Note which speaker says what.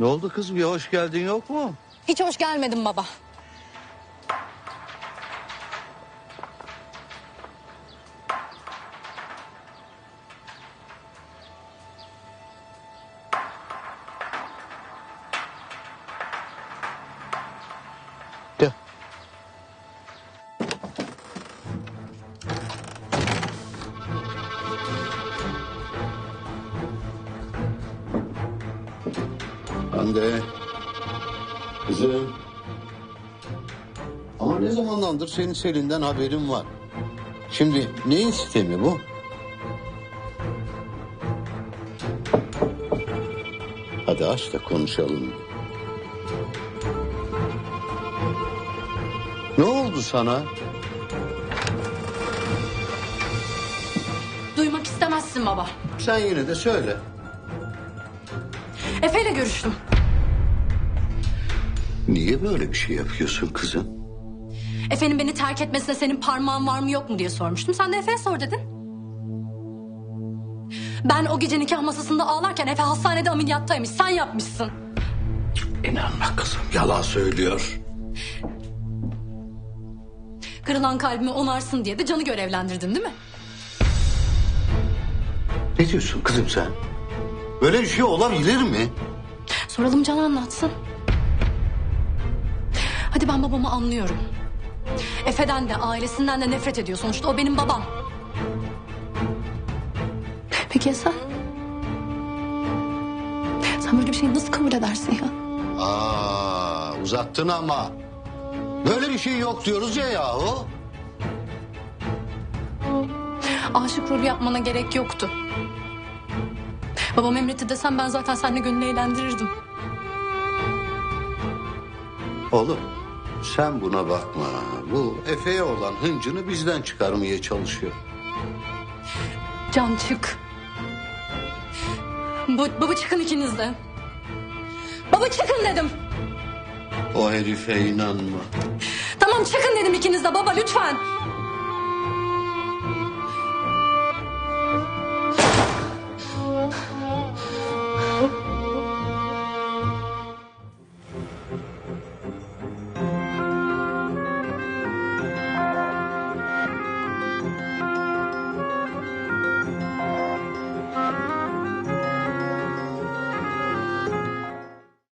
Speaker 1: Ne oldu kızım? Bir hoş geldin yok mu?
Speaker 2: Hiç hoş gelmedin baba.
Speaker 1: Hande. Kızım. Ama ne zamandandır senin Selin'den haberin var. Şimdi neyin sistemi bu? Hadi aç da konuşalım. Ne oldu sana?
Speaker 2: Duymak istemezsin baba.
Speaker 1: Sen yine de söyle.
Speaker 2: Efe ile görüştüm.
Speaker 1: Niye böyle bir şey yapıyorsun kızım?
Speaker 2: Efe'nin beni terk etmesine senin parmağın var mı yok mu diye sormuştum. Sen de Efe'ye sor dedin. Ben o gece nikah masasında ağlarken Efe hastanede ameliyattaymış. Sen yapmışsın.
Speaker 1: İnanma kızım yalan söylüyor.
Speaker 2: Kırılan kalbimi onarsın diye de canı görevlendirdin değil mi?
Speaker 1: Ne diyorsun kızım sen? Böyle bir şey olabilir mi?
Speaker 2: Soralım Can anlatsın. Hadi ben babamı anlıyorum. Efe'den de ailesinden de nefret ediyor sonuçta. O benim babam. Peki ya sen? Sen böyle bir şeyi nasıl kabul edersin ya?
Speaker 1: Aa, uzattın ama. Böyle bir şey yok diyoruz ya yahu.
Speaker 2: Aşık rolü yapmana gerek yoktu. Babam emretti desem ben zaten seninle gönlünü eğlendirirdim.
Speaker 1: Oğlum sen buna bakma. Bu Efe'ye olan hıncını bizden çıkarmaya çalışıyor.
Speaker 2: Can çık. Bu, baba çıkın ikiniz de. Baba çıkın dedim.
Speaker 1: O herife inanma.
Speaker 2: Tamam çıkın dedim ikiniz de baba lütfen.